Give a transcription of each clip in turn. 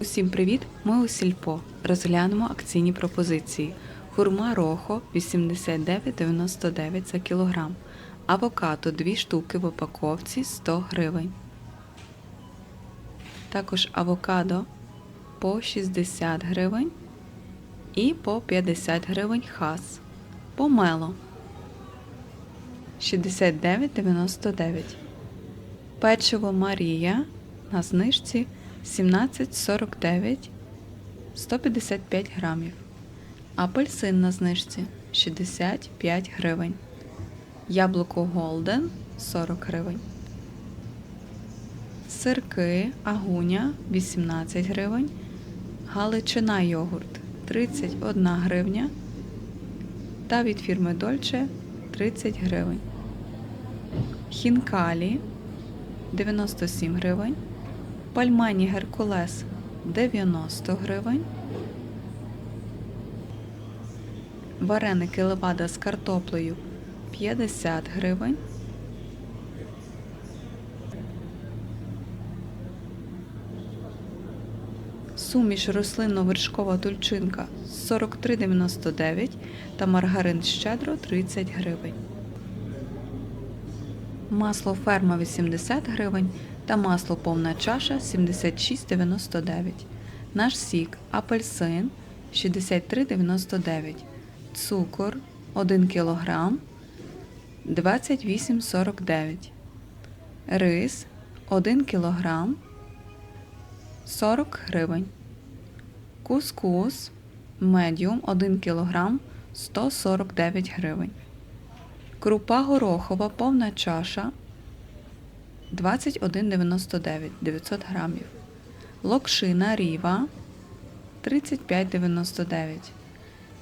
Усім привіт! Ми у Сільпо. Розглянемо акційні пропозиції. Хурма Рохо 89,99 за кілограм. Авокадо 2 штуки в упаковці 100 гривень. Також авокадо по 60 гривень і по 50 гривень хас. Помело 69,99. Печиво Марія на знижці 17,49 155 грамів. Апельсин на знижці 65 гривень. Яблуко Голден 40 гривень. Сирки Агуня 18 гривень. Галичина йогурт 31 гривня. Та від фірми Дольче 30 гривень. Хінкалі 97 гривень. Пальмані Геркулес 90 гривень. Вареники левада з картоплею 50 гривень. Суміш рослинно-вершкова тульчинка 43,99 та маргарин щедро 30 гривень. Масло ферма 80 гривень та масло повна чаша 76,99. Наш сік апельсин 63,99. Цукор 1 кг 28,49. Рис 1 кг 40 гривень. Кускус медіум 1 кг 149 гривень. Крупа горохова повна чаша 21,99 900 грамів. Локшина ріва 35,99.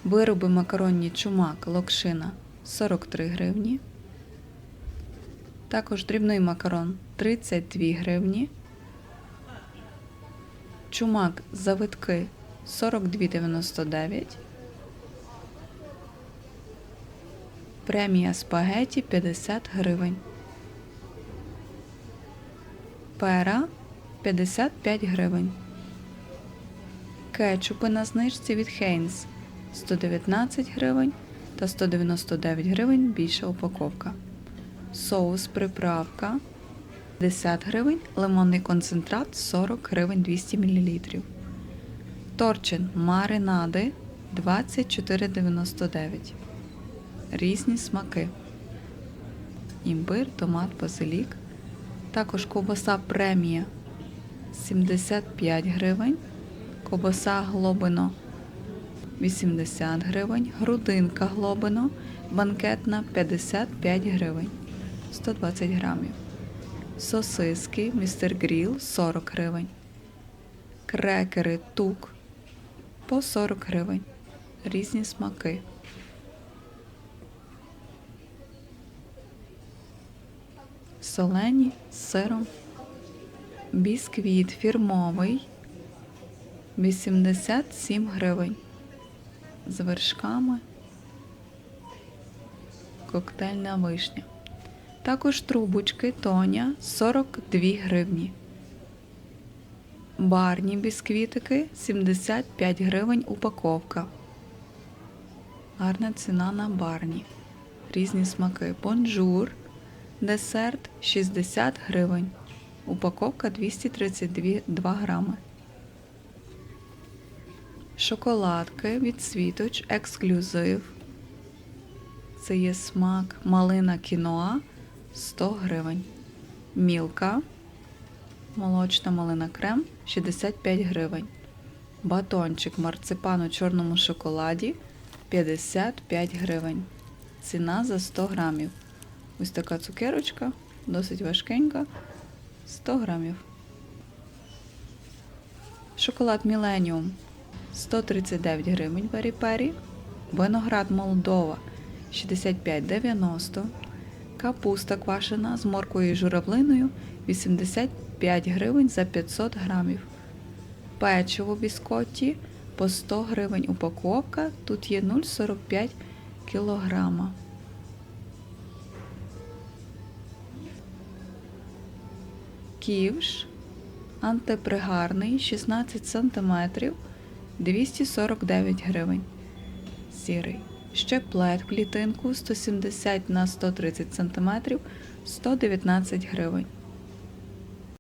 Вироби макаронні чумак локшина 43 гривні. Також дрібний макарон 32 гривні. Чумак завитки 42,99. Премія спагеті 50 гривень. Пера 55 гривень. Кетчупи на знижці від Heinz 119 гривень та 199 гривень більша упаковка. Соус приправка 50 гривень, лимонний концентрат 40 гривень 200 мл. Торчин маринади 24,99. Різні смаки. Імбир, томат, базилік. Також ковбаса премія 75 гривень. Ковбаса глобино 80 гривень. Грудинка глобино банкетна 55 гривень 120 грамів. Сосиски містер Гріл 40 гривень. Крекери тук по 40 гривень. Різні смаки. Солені з сиром. Бісквіт фірмовий 87 гривень. З вершками. Коктейльна вишня. Також трубочки Тоня 42 гривні. Барні бісквітики 75 гривень упаковка. Гарна ціна на барні. Різні смаки. Бонжур. Десерт 60 гривень. Упаковка 232 грами. Шоколадки від Світоч Ексклюзив. Це є смак малина кіноа 100 гривень. Мілка. Молочна малина крем 65 гривень. Батончик марципан у чорному шоколаді 55 гривень. Ціна за 100 грамів. Ось така цукерочка, досить важкенька. 100 грамів. Шоколад Міленіум 139 гривень пері-пері. Виноград Молдова 65,90. Капуста квашена з морквою і журавлиною 85 гривень за 500 грамів. Печиво біскотті по 100 гривень упаковка. Тут є 0,45 кілограма. Ківш Антипригарний 16 см 249 гривень. Сірий. Щеплет плед клітинку 170 на 130 см 119 гривень.